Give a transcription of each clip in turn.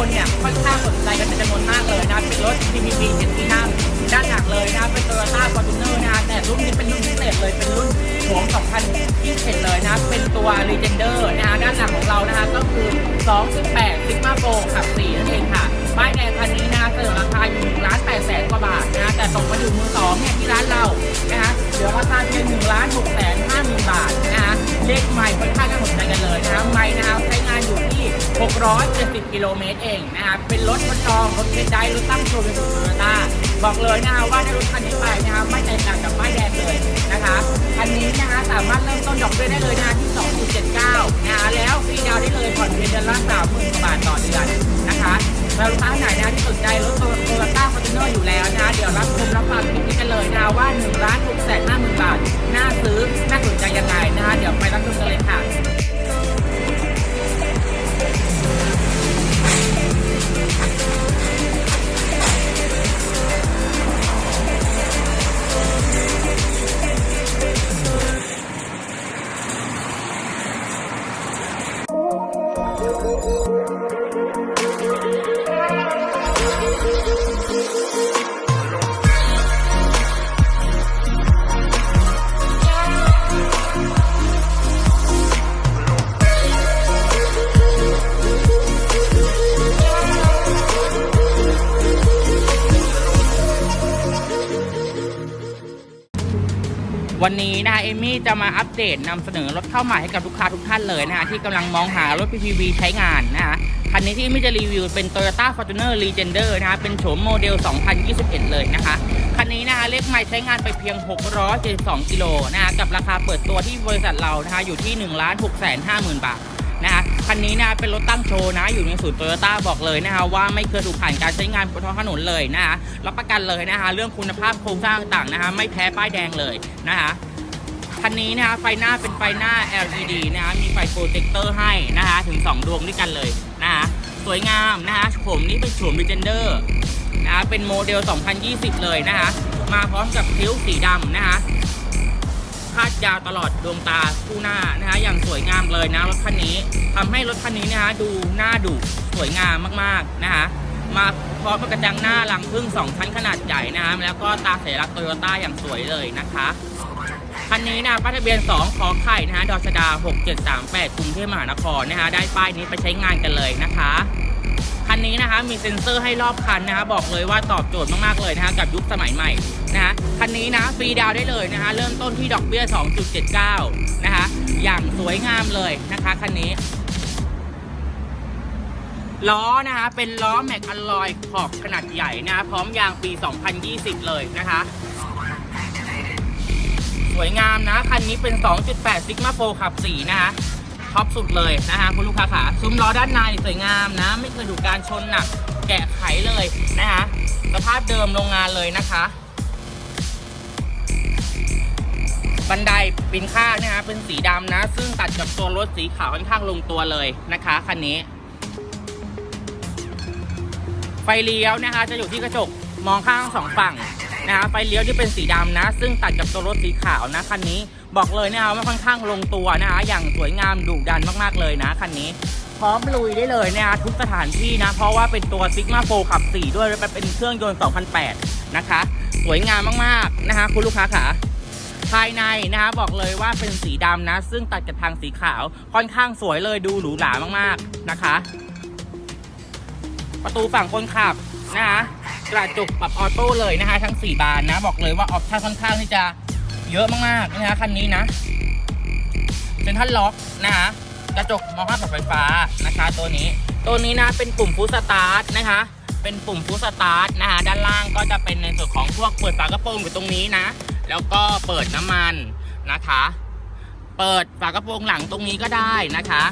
คนเนี่ยค่อนข้างสนใจกันเป็นจำนวนมากเลยนะเป็นรถ CPP เจ็ดที่นั่งด้านหลังเลยนะเป็นโตโยต้าฟอร์จูเนอร์นะแต่รุ่นนี้เป็นรุ่นพิเศษเลยเป็นรุ่นของ2021เลยนะเป็นตัว Legender นะฮะด้านหลังของเรานะคะก็คือ2.8 Sigma Pro ขับ4นั่นเองค่ะป้ายแดงคันนี้นะเสนอราคาอยู่1ล้าน8แสนกว่าบาท ต่ตกมาอยู่มือสองเนี่ยที่ร้านเรานะคะเหลือราคาเพียงล้าน6แสน5หมื่นบาทนะคะเลขใหม่ค่อนข้างน่าสนใจกันเลยนะคะไม่นะคะใช้งานอยู่ที่ 670 กิโลเมตรเองนะคะเป็นรถทดลองรถเทสได้รถตั้งโชว์เป็นโตโยต้าบอกเลยนะคะว่าได้รถคันนี้ไปนะคะไม่แตกต่างกับป้ายแดงเลยนะคะคันนี้นะคะสามารถเริ่มต้นดอกเบี้ยได้เลยนะคะที่ 2.79นะคะแล้วฟรีดาวได้เลยผ่อนเพียงเดือนละ30,000กว่าบาทต่อเดือนนะคะ แล้วลูกค้าท่านไหนนะที่สนใจรถโตโยต้าฟอร์จูเนอร์อยู่แล้วนะเดี๋ยวรับชมรับฟังคลิปนี้กันเลยนะว่า1ล้าน6แสนห้าหมื่นบาทน่าซื้อน่าสนใจยังไงนะเดี๋ยวไปรับชมกันเลยค่ะ วันนี้นะคะเอมี่จะมาอัปเดตนำเสนอรถเข้าใหม่ให้กับลูกค้าทุกท่านเลยนะคะที่กำลังมองหารถ PPV ใช้งานนะคะคันนี้ที่เอมี่จะรีวิวเป็น Toyota Fortuner Legender นะคะเป็นโฉมโมเดล 2021 เลยนะคะคันนี้นะคะเลขใหม่ใช้งานไปเพียง 672 กิโลนะคะกับราคาเปิดตัวที่บริษัทเรานะคะอยู่ที่ 1 6 5 0 0 0 0 บาทนะคะ คันนี้นะเป็นรถตั้งโชว์นะ อยู่ในศูนย์โตโยต้าบอกเลยนะคะว่าไม่เคยถูกผ่านการใช้งานบนท้องถนนเลยนะคะรับประกันเลยนะคะเรื่องคุณภาพโครงสร้างต่างๆนะคะไม่แพ้ป้ายแดงเลยนะคะคันนี้นะคะไฟหน้าเป็นไฟหน้า LED นะคะมีไฟโปรเจคเตอร์ให้นะคะถึง 2 ดวงด้วยกันเลยนะคะสวยงามนะคะผมนี่เป็นโฉม Legender นะคะเป็นโมเดล 2020 เลยนะคะมาพร้อมกับคิ้วสีดำนะคะ ยาวตลอดดวงตาคู่หน้านะฮะอย่างสวยงามเลยนะรถคันนี้ทำให้รถคันนี้นะฮะดูหน้าดุสวยงามมากๆนะฮะมาพร้อมกับกระจังหน้าหลังพึ่งสองชั้นขนาดใหญ่นะฮะแล้วก็ตาเสัญลักษณ์โตโยต้าอย่างสวยเลยนะคะคันนี้นะป้ายทะเบียน 2 ขอไข่นะฮะดอชดา 6738กรุงเทพมหานครนะฮะได้ป้ายนี้ไปใช้งานกันเลยนะคะ คันนี้นะคะมีเซ็นเซอร์ให้รอบคันนะคะบอกเลยว่าตอบโจทย์มากๆเลยนะคะกับยุคสมัยใหม่นะคะคันนี้นะฟรีดาวได้เลยนะคะเริ่มต้นที่ดอกเบี้ย 2.79 นะคะอย่างสวยงามเลยนะคะคันนี้ล้อนะคะเป็นล้อแม็กอลลอยขอบขนาดใหญ่นะคะพร้อมยางปี 2020 เลยนะคะ สวยงามนะ คันนี้เป็น 2.8 Sigma Pro ขับ4นะคะ ท็อปสุดเลยนะคะคุณลูกค้าขาซุ้มล้อด้านในสวยงามนะ ไม่เคยถูกการชนหนักแกะไขเลยนะคะสภาพเดิมโรงงานเลยนะคะบันไดปีนข้างนะคะเป็นสีดำนะ ซึ่งตัดกับตัวรถสีขาวค่อนข้างลงตัวเลยนะคะคันนี้ ไฟเลี้ยวนะคะ จะอยู่ที่กระจกมองข้างสองฝั่งนะคะไฟเลี้ยวที่เป็นสีดำนะ ซึ่งตัดกับตัวรถสีขาวนะคันนี้ บอกเลยนะคะว่าค่อนข้างลงตัวนะคะอย่างสวยงามดุดันมากๆเลยนะคันนี้พร้อมลุยได้เลยนะคะทุกสถานที่นะ เพราะว่าเป็นตัว Sigma 4ขับ 4 ด้วยและเป็นเครื่องยนต์ 2008 นะคะ สวยงามมากๆนะคะคุณลูกค้าขาภายในนะคะบอกเลยว่าเป็นสีดำนะ ซึ่งตัดกับทางสีขาวค่อนข้างสวยเลยดูหรูหรามากๆนะคะ ประตูฝั่งคนขับนะคะกระจกปรับออโต้เลยนะคะ ทั้ง 4 บานนะ บอกเลยว่าออปชั่นค่อนข้างที่จะ เยอะมากๆนะคะคันนี้นะเซ็นทรัลล็อกนะคะกระจกมองข้างปรับไฟฟ้านะคะตัวนี้ ตัวนี้นะเป็นปุ่มฟูสตาร์ทนะคะ เป็นปุ่มฟูสตาร์ทนะคะด้านล่างก็จะเป็นในส่วนของพวกเปิดฝากระโปรงอยู่ตรงนี้นะ แล้วก็เปิดน้ำมันนะคะ เปิดฝากระโปรงหลังตรงนี้ก็ได้นะคะ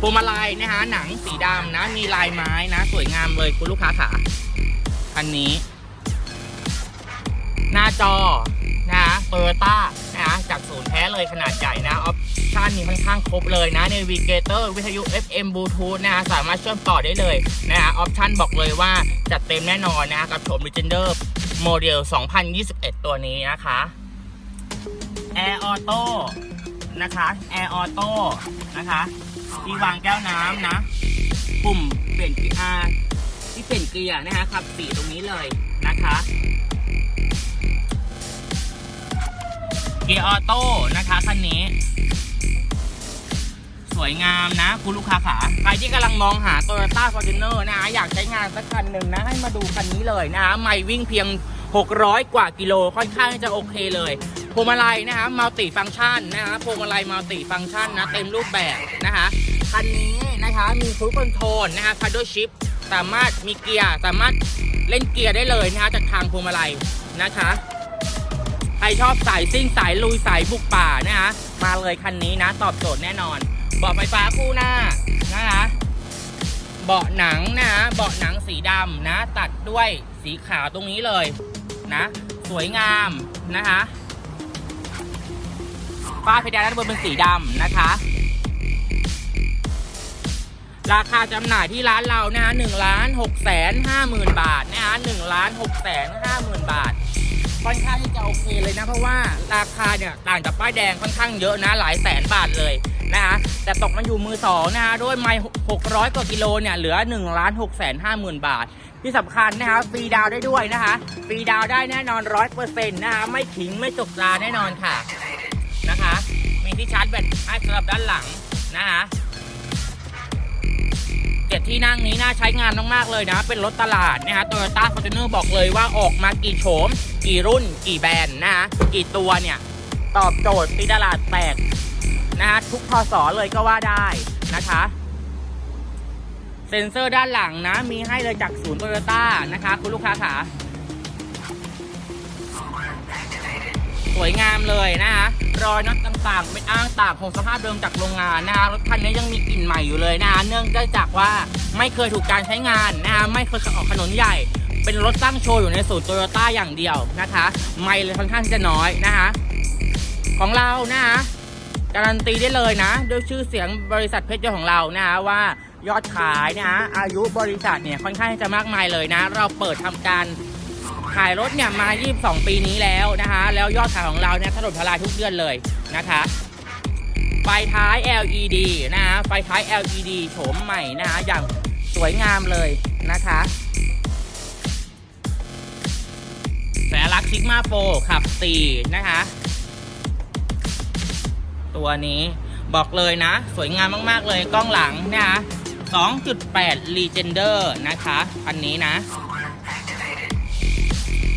พวงมาลัยนะคะหนังสีดำนะ มีลายไม้นะ สวยงามเลยคุณลูกค้าขาอันนี้ หน้าจอนะคะโตโยต้านะจากศูนย์แท้เลยขนาดใหญ่นะออปชั่นมีค่อนข้างครบเลยนะ Navigator วิทยุ FM Bluetooth นะคะสามารถเชื่อมต่อได้เลยนะคะออปชั่นบอกเลยว่าจัดเต็มแน่นอนนะคะกับโฉม Legender โมเดล 2021 ตัวนี้นะคะ Air Auto นะคะ Air Auto นะคะที่วางแก้วน้ำนะปุ่มเปลี่ยนเกียร์ที่เปลี่ยนเกียร์นะฮะขับสีตรงนี้เลยนะคะ เกียร์ออโต้นะคะคันนี้ สวยงามนะ คุณลูกค้าขาใครที่กำลังมองหา Toyota Fortuner นะฮะอยากใช้งานสักคันหนึ่งนะ ให้มาดูคันนี้เลยนะฮะไม่วิ่งเพียง 600 กว่ากิโลค่อนข้างจะโอเคเลยพวงมาลัยนะฮะมัลติฟัง c t ชันนะฮะพวงมาลัยมัลติฟัง c t ชันนะเต็มรูปแบบนะคะคันนี้นะคะมีครูคอนโทรลนะคะพัดด้วยชิปสามารถมีเกียร์สามารถเล่นเกียร์ได้เลยนะคะจากทางพวงมาลัยนะคะ ชอบสายซิ่งสายลุยสายบุกป่านะฮะมาเลยคันนี้นะ ตอบโจทย์แน่นอนเบาะไฟฟ้าคู่หน้านะคะเบาะหนังนะฮะเบาะหนังสีดำนะ ตัดด้วยสีขาวตรงนี้เลยนะ สวยงามนะคะฝ้าเพดานด้านบนเป็นสีดำนะคะ ราคาจำหน่ายที่ร้านเรานะฮะหนึ่งล้านหกแสนห้าหมื่นบาทนะฮะหนึ่งล้านหกแสนห้าหมื่นบาท ค่อนข้างที่จะโอเคเลยนะ เพราะว่าราคาเนี่ยต่างจากป้ายแดงค่อนข้างเยอะนะหลายแสนบาทเลยนะคะแต่ตกมาอยู่มือสองนะคะด้วยไม่หกร้อยกว่ากิโลเนี่ยเหลือ1นึ่งล้านหกแสนห้าหมื่นบาท ที่สำคัญนะคะฟรีดาวได้ด้วยนะคะฟรีดาวได้แน่นอนร้อยเปอร์เซ็นต์นะคะไม่ขิงไม่จกตาแน่นอนค่ะนะคะ มีที่ชาร์จแบตให้สำหรับด้านหลังนะคะเจ็ดที่นั่งนี้น่าใช้งานมากๆเลยนะ เป็นรถตลาดนะคะโตโยต้าฟอร์จูเนอร์บอกเลยว่าออกมากี่โฉม กี่รุ่นกี่แบรนด์นะคะกี่ตัวเนี่ยตอบโจทย์ตีตลาดแตกนะคะทุกพศเลยก็ว่าได้นะคะ เซ็นเซอร์ด้านหลังนะ มีให้เลยจากศูนย์โตโยต้านะคะ คุณลูกค้าขาสวยงามเลยนะคะรอยน็อตต่างๆ เป็นอ้างตากคงสภาพเดิมจากโรงงานนะคะรถคันนี้ยังมีกลิ่นใหม่อยู่เลยนะคะเนื่องจากว่าไม่เคยถูกการใช้งานนะคะไม่เคยออกถนนใหญ่ เป็นรถตั้งโชว์อยู่ในศูนย์โตโยต้าอย่างเดียวนะคะ ไม่เลยค่อนข้างที่จะน้อยนะคะ ของเรานะคะการันตีได้เลยนะ ด้วยชื่อเสียงบริษัทเพชรยของเรานะคะว่ายอดขายนะอายุบริษัทเนี่ยค่อนข้างที่จะมากมายเลยนะ เราเปิดทำการขายรถเนี่ยมา 22 ปีนี้แล้วนะคะ แล้วยอดขายของเราเนี่ยถล่มทลายทุกเดือนเลยนะคะไฟท้าย LED นะคะไฟท้าย LED โฉมใหม่นะคะอย่างสวยงามเลยนะคะ ลักซิกมาโฟขับ 4 นะคะ ตัวนี้บอกเลยนะ สวยงามมาก ๆ เลยกล้องหลังนะคะ2.8 Legender นะคะ อันนี้นะ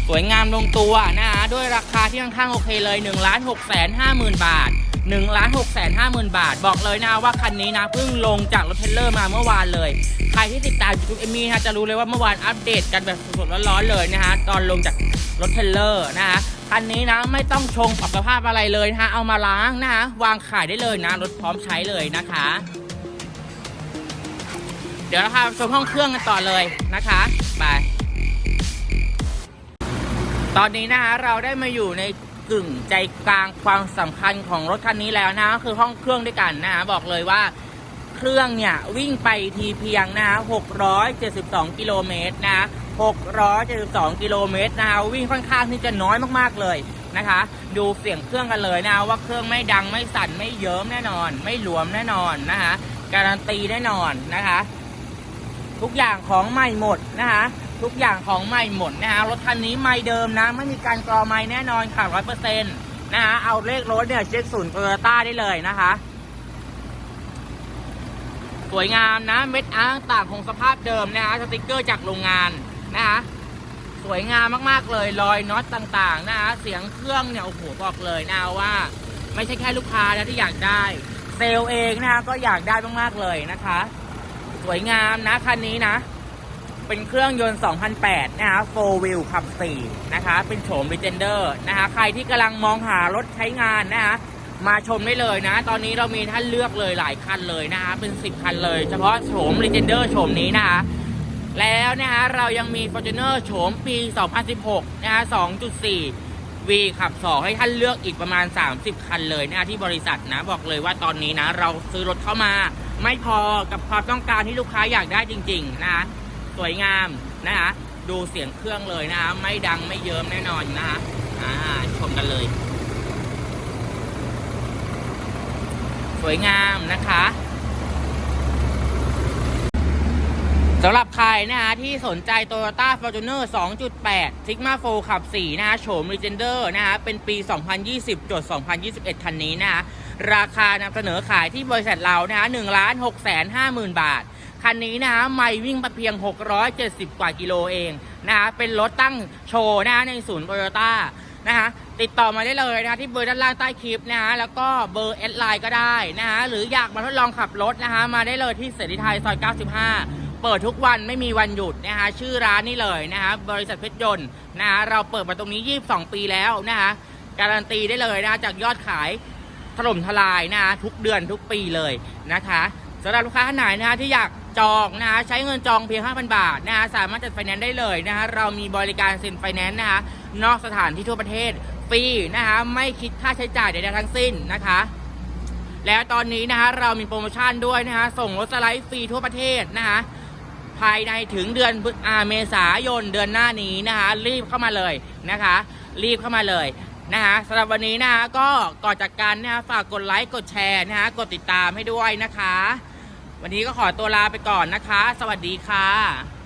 สวยงามลงตัวนะคะ ด้วยราคาที่ค่อนข้างโอเคเลย 1 6 5 0 0 0 0 บาท 1 6 5 0 0 0 บาท บอกเลยนะว่าคันนี้นะเพิ่งลงจากรถเทรลเลอร์มาเมื่อวานเลย ใครที่ติดตามยูทูบเอมี่ฮะจะรู้เลยว่าเมื่อวานอัปเดตกันแบบสดๆร้อนๆเลยนะฮะตอนลงจากรถเทรลเลอร์นะคะคันนี้นะไม่ต้องชงปรับสภาพอะไรเลยนะฮะเอามาล้างนะคะวางขายได้เลยนะรถพร้อมใช้เลยนะคะ เดี๋ยวเราพาชมห้องเครื่องกันต่อเลยนะคะไปตอนนี้นะคะเราได้มาอยู่ใน กึ่งใจกลางความสำคัญของรถคันนี้แล้วนะก็คือห้องเครื่องด้วยกันนะคะบอกเลยว่าเครื่องเนี่ยวิ่งไปทีเพียงนะคะ672 กิโลเมตรนะ672 กิโลเมตรนะคะวิ่งค่อนข้างที่จะน้อยมากๆเลยนะคะ ดูเสียงเครื่องกันเลยนะว่าเครื่องไม่ดังไม่สั่นไม่เยิ้มแน่นอน ไม่หลวมแน่นอนนะคะการันตีแน่นอนนะคะ ทุกอย่างของใหม่หมดนะคะ ทุกอย่างของใหม่หมดนะคะรถคันนี้ไม่เดิมนะ ไม่มีการกรอไม่แน่นอนค่ะร้อยเปอร์เซ็นต์นะคะเอาเลขรถเนี่ยเช็คศูนย์โตโยต้าได้เลยนะคะสวยงามนะ เม็ดอาร์ต่างคงสภาพเดิมนะคะสติกเกอร์จากโรงงานนะคะสวยงามมากๆเลยรอยน็อตต่างๆนะคะเสียงเครื่องเนี่ยโอ้โหบอกเลยนะว่า ไม่ใช่แค่ลูกค้านะที่อยากได้ เซลเองนะคะก็อยากได้มากๆเลยนะคะ สวยงามนะคันนี้นะ เป็นเครื่องยนต์ 2008 นะคะ4 wheel ขับ 4 นะคะ เป็นโฉม Legender นะคะ ใครที่กำลังมองหารถใช้งานนะคะ มาชมได้เลยนะ ตอนนี้เรามีท่านเลือกเลยหลายคันเลยนะคะ เป็น 10 คันเลย เฉพาะโฉม Legender โฉมนี้นะคะ แล้วนะคะเรายังมี Fortuner โฉมปี 2016 นะคะ 2.4 V ขับ 2 ให้ท่านเลือกอีกประมาณ 30 คันเลยนะะที่บริษัทนะ บอกเลยว่าตอนนี้นะ เราซื้อรถเข้ามา ไม่พอกับความต้องการที่ลูกค้าอยากได้จริง ๆ นะคะ สวยงามนะคะดูเสียงเครื่องเลยนะคะไม่ดังไม่เยิ้มแน่นอนนะคะอ่าชมกันเลย สวยงามนะคะสำหรับใครนะฮะที่สนใจ Toyota Fortuner 2.8 Sigma 4ขับ 4 นะฮะโฉม Legender นะฮะเป็นปี 2020จด2021 คันนี้นะฮะราคานำเสนอขายที่บริษัทเรานะฮะ1ล้าน6แสน5หมื่นบาท คันนี้นะฮะไม่วิ่งมาเพียง 670 กว่ากิโลเองนะฮะเป็นรถตั้งโชว์นะฮะในศูนย์โตโยต้านะฮะติดต่อมาได้เลยนะฮะที่เบอร์ด้านล่างใต้คลิปนะฮะแล้วก็เบอร์แอดไลน์ก็ได้นะฮะหรืออยากมาทดลองขับรถนะฮะมาได้เลยที่เสรีไทยซอย 95 เปิดทุกวันไม่มีวันหยุดนะฮะชื่อร้านนี่เลยนะฮะบริษัทเพชรยนต์นะฮะเราเปิดมาตรงนี้ 22 ปีแล้วนะฮะการันตีได้เลยนะฮะจากยอดขายถล่มทลายนะฮะทุกเดือนทุกปีเลยนะคะสำหรับลูกค้าท่านไหนนะฮะที่อยาก จองนะฮะใช้เงินจองเพียง 5,000 บาทนะฮะสามารถจัดไฟแนนซ์ได้เลยนะฮะเรามีบริการเซ็นไฟแนนซ์นะฮะนอกสถานที่ทั่วประเทศฟรีนะฮะไม่คิดค่าใช้จ่ายใดๆทั้งสิ้นนะคะแล้วตอนนี้นะฮะเรามีโปรโมชั่นด้วยนะฮะส่งรถสไลด์ฟรีทั่วประเทศนะฮะภายในถึงเดือนพฤอ่าเมษายนเดือนหน้านี้นะคะรีบเข้ามาเลยนะคะ รีบเข้ามาเลยนะคะสำหรับวันนี้นะคะก็ก่อนจากกันนะคะฝากกดไลค์กดแชร์นะคะกดติดตามให้ด้วยนะคะ วันนี้ก็ขอตัวลาไปก่อนนะคะ สวัสดีค่ะ